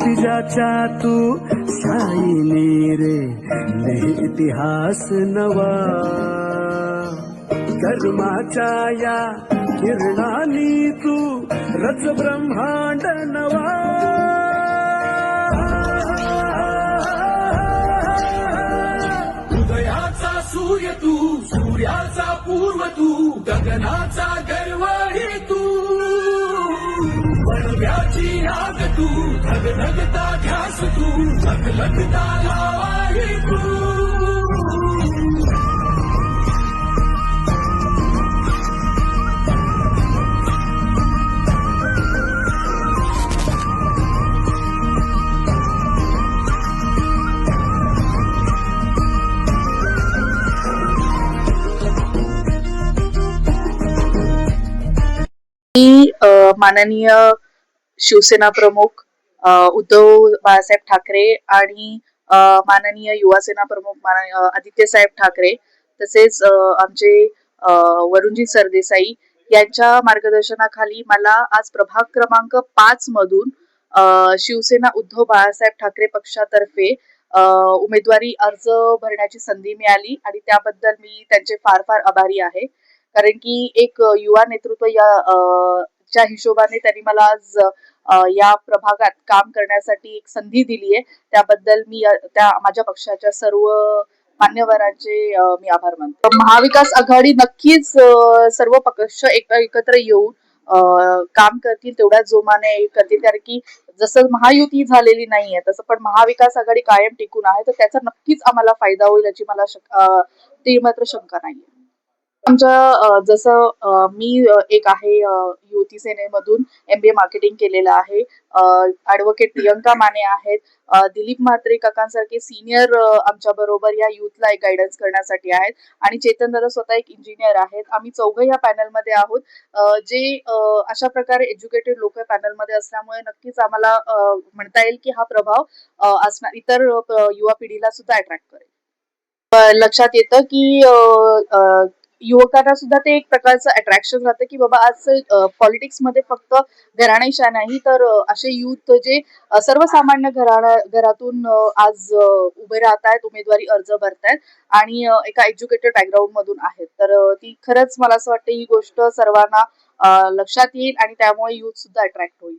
भविष्याच्या तू? शाईनी रे लिही इतिहास नवा. कर्माच्या या किरणानी तू रच ब्रह्मांड नवा. उदयाचा सूर्य तू सूर्याचा पूर्व तू गगनाचा तू धग धगता ध्यास तू लखलखता लगता हे तू. मी अ, माननीय शिवसेना प्रमुख उद्धव बाळासाहेब ठाकरे आणि माननीय युवा सेना प्रमुख माननीय आदित्य साहेब ठाकरे तसेच आमचे वरुणजी सरदेसाई यांच्या मार्गदर्शनाखाली मला आज प्रभाग क्रमांक पाच मधून शिवसेना उद्धव बाळासाहेब ठाकरे पक्षातर्फे उमेदवारी अर्ज भरण्याची संधी मिळाली आणि त्याबद्दल मी त्यांचे फार फार आभारी आहे. कारण की एक युवा नेतृत्व या च्या हिशोबाने त्यांनी मला आज या प्रभागात काम करण्यासाठी एक संधी दिली आहे. त्याबद्दल मी त्या माझ्या पक्षाच्या सर्व मान्यवरांचे मी आभार मानतो. महाविकास आघाडी नक्कीच सर्व पक्ष एकत्र येऊन काम करतील तेवढ्या जोमाने करतील. कारण की जसं महायुती झालेली नाहीये तसं पण महाविकास आघाडी कायम टिकून आहे. तर त्याचा नक्कीच आम्हाला फायदा होईल याची मला ती मात्र शंका नाहीये. आमच्या जसं मी एक आहे युवती सेनेमधून एमबीए मार्केटिंग केलेलं आहे. ऍडव्होकेट प्रियंका माने आहेत. दिलीप म्हात्रे काकांसारखे सिनियर आमच्या बरोबर या युथला एक गायडन्स करण्यासाठी आहेत. आणि चेतन दादा स्वतः एक इंजिनियर आहेत. आम्ही चौघ या पॅनलमध्ये आहोत. जे अशा प्रकारे एज्युकेटेड लोक पॅनलमध्ये असल्यामुळे नक्कीच आम्हाला म्हणता येईल की हा प्रभाव असणार इतर युवा पिढीला सुद्धा अट्रॅक्ट करेल. लक्षात येतं की युवकांना सुद्धा ते एक प्रकारचं अट्रॅक्शन राहतं की बाबा आज पॉलिटिक्समध्ये फक्त घराणेशा नाही तर असे युथ जे सर्वसामान्य घराणा घरातून आज उभे राहत आहेत उमेदवारी अर्ज भरतायत आणि एका एज्युकेटेड बॅकग्राऊंड मधून आहेत. तर ती खरंच मला असं वाटतं ही गोष्ट सर्वांना लक्षात येईल आणि त्यामुळे युथ सुद्धा अट्रॅक्ट होईल.